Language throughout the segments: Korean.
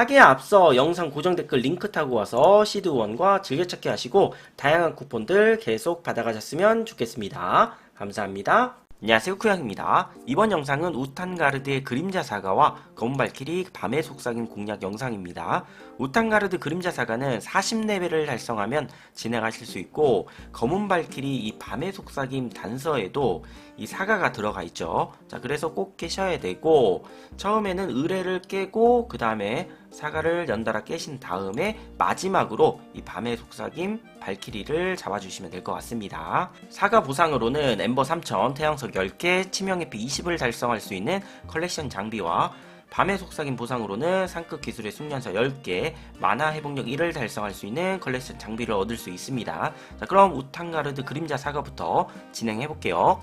하기에 앞서 영상 고정 댓글 링크 타고 와서 시드1과 즐겨찾기 하시고 다양한 쿠폰들 계속 받아가셨으면 좋겠습니다. 감사합니다. 안녕하세요 쿠양입니다. 이번 영상은 우탄가르드의 그림자 사가와 검은 발키리 밤의 속삭임 공략 영상입니다. 우탄가르드 그림자 사가는 40레벨을 달성하면 진행하실 수 있고 검은 발키리 이 밤의 속삭임 단서에도 이 사가가 들어가 있죠. 자 그래서 꼭 깨셔야 되고 처음에는 의뢰를 깨고 그 다음에 사가를 연달아 깨신 다음에 마지막으로 이 밤의 속삭임 발키리를 잡아주시면 될 것 같습니다. 사가 보상으로는 엠버 3000, 태양석 10개, 치명 에피 20을 달성할 수 있는 컬렉션 장비와 밤의 속삭임 보상으로는 상급 기술의 숙련서 10개, 만화 회복력 1을 달성할 수 있는 컬렉션 장비를 얻을 수 있습니다. 자, 그럼 우탄가르드 그림자 사가부터 진행해 볼게요.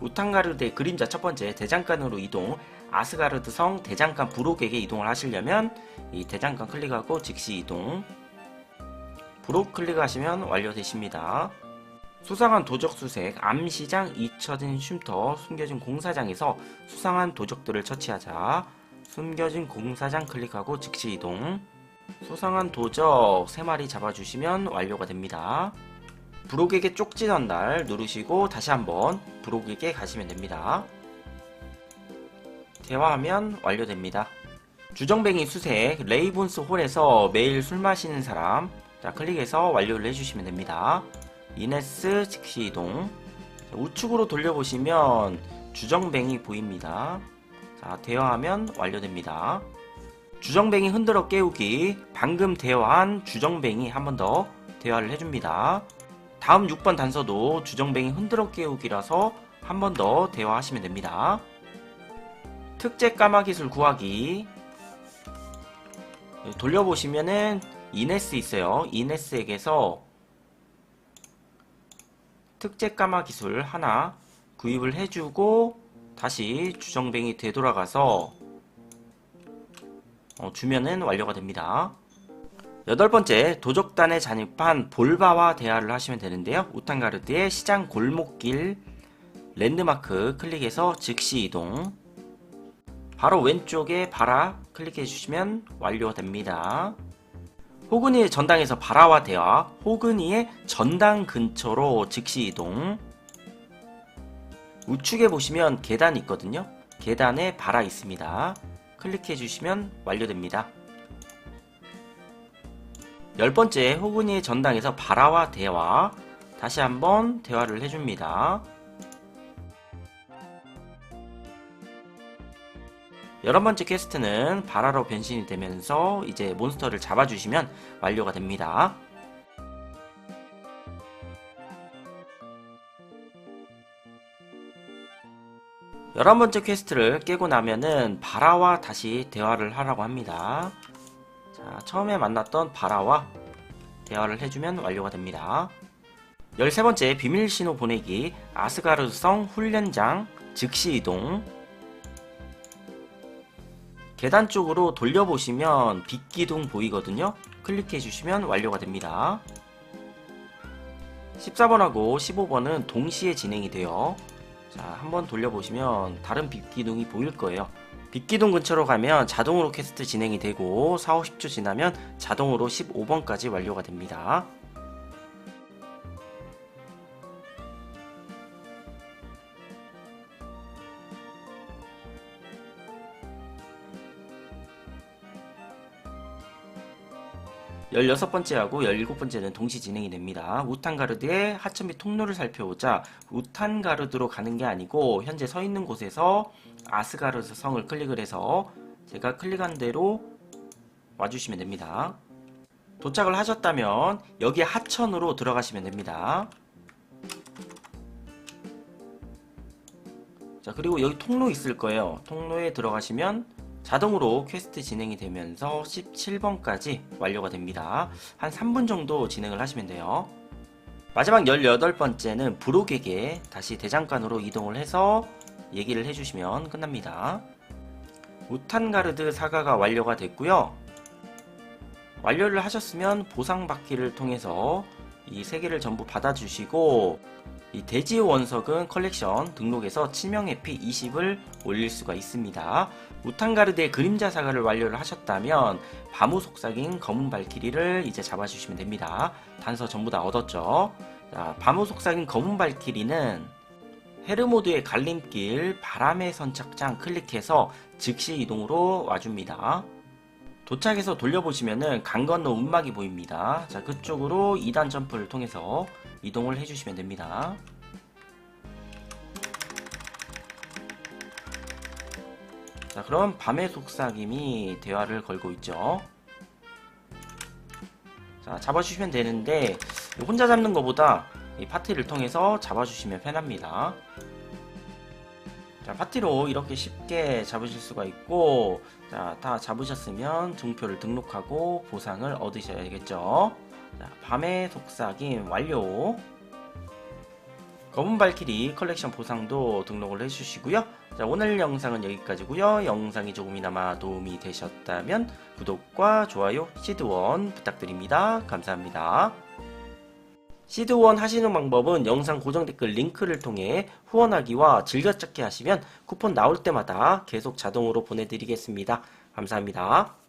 우탄가르드의 그림자 첫 번째 대장간으로 이동 아스가르드 성 대장간 부록에게 이동을 하시려면 이 대장간 클릭하고 즉시 이동 부록 클릭하시면 완료되십니다. 수상한 도적 수색 암시장 잊혀진 쉼터 숨겨진 공사장에서 수상한 도적들을 처치하자 숨겨진 공사장 클릭하고 즉시 이동 수상한 도적 3마리 잡아주시면 완료가 됩니다. 부록에게 쪽지 전달 누르시고 다시 한번 부록에게 가시면 됩니다. 대화하면 완료됩니다. 주정뱅이 수색 레이본스 홀에서 매일 술 마시는 사람 자 클릭해서 완료를 해주시면 됩니다. 이네스 즉시 이동 자, 우측으로 돌려보시면 주정뱅이 보입니다. 자 대화하면 완료됩니다. 주정뱅이 흔들어 깨우기 방금 대화한 주정뱅이 한 번 더 대화를 해줍니다. 다음 6번 단서도 주정뱅이 흔들어 깨우기라서 한 번 더 대화하시면 됩니다. 특제 까마기술 구하기 돌려보시면은 이네스 있어요. 이네스에게서 특제 까마 기술 하나 구입을 해주고 다시 주정뱅이 되돌아가서 어, 주면은 완료가 됩니다. 여덟 번째 도적단에 잔입한 볼바와 대화를 하시면 되는데요. 우탄가르드의 시장 골목길 랜드마크 클릭해서 즉시 이동 바로 왼쪽에 바라 클릭해 주시면 완료됩니다. 호그니의 전당에서 바라와 대화, 호그니의 전당 근처로 즉시 이동. 우측에 보시면 계단 있거든요. 계단에 바라 있습니다. 클릭해 주시면 완료됩니다. 열 번째 호그니의 전당에서 바라와 대화, 다시 한번 대화를 해줍니다. 열한 번째 퀘스트는 바라로 변신이 되면서 이제 몬스터를 잡아주시면 완료가 됩니다. 열한 번째 퀘스트를 깨고 나면은 바라와 다시 대화를 하라고 합니다. 자, 처음에 만났던 바라와 대화를 해주면 완료가 됩니다. 열세 번째 비밀 신호 보내기 아스가르성 훈련장 즉시 이동 계단 쪽으로 돌려보시면 빛기둥 보이거든요. 클릭해 주시면 완료가 됩니다. 14번하고 15번은 동시에 진행이 돼요. 자, 한번 돌려보시면 다른 빛기둥이 보일 거예요. 빛기둥 근처로 가면 자동으로 퀘스트 진행이 되고 4, 50초 지나면 자동으로 15번까지 완료가 됩니다. 열여섯 번째하고 열일곱 번째는 동시 진행이 됩니다. 우탄가르드의 하천 및 통로를 살펴보자 우탄가르드로 가는 게 아니고 현재 서 있는 곳에서 아스가르드 성을 클릭을 해서 제가 클릭한 대로 와주시면 됩니다. 도착을 하셨다면 여기 하천으로 들어가시면 됩니다. 자 그리고 여기 통로 있을 거예요. 통로에 들어가시면 자동으로 퀘스트 진행이 되면서 17번까지 완료가 됩니다. 한 3분 정도 진행을 하시면 돼요. 마지막 18번째는 브록에게 다시 대장간으로 이동을 해서 얘기를 해주시면 끝납니다. 우탄가르드 사가가 완료가 됐고요. 완료를 하셨으면 보상받기를 통해서 이 세 개를 전부 받아주시고 이 돼지 원석은 컬렉션 등록해서 치명 해피 20을 올릴 수가 있습니다. 우탄가르드의 그림자 사과를 완료를 하셨다면 바무 속삭인 검은 발키리를 이제 잡아주시면 됩니다. 단서 전부 다 얻었죠. 자, 바무 속삭인 검은 발키리는 헤르모드의 갈림길 바람의 선착장 클릭해서 즉시 이동으로 와줍니다. 도착해서 돌려보시면은 강 건너 운막이 보입니다. 자, 그쪽으로 2단 점프를 통해서 이동을 해주시면 됩니다. 자, 그럼 밤의 속삭임이 대화를 걸고 있죠. 자, 잡아주시면 되는데, 혼자 잡는 것보다 이 파티를 통해서 잡아주시면 편합니다. 자, 파티로 이렇게 쉽게 잡으실 수가 있고, 자, 다 잡으셨으면 증표를 등록하고 보상을 얻으셔야겠죠. 자, 밤의 속삭임 완료. 검은 발키리 컬렉션 보상도 등록을 해주시고요. 자, 오늘 영상은 여기까지고요. 영상이 조금이나마 도움이 되셨다면 구독과 좋아요, 시드원 부탁드립니다. 감사합니다. 시드원 하시는 방법은 영상 고정 댓글 링크를 통해 후원하기와 즐겨찾기 하시면 쿠폰 나올 때마다 계속 자동으로 보내드리겠습니다. 감사합니다.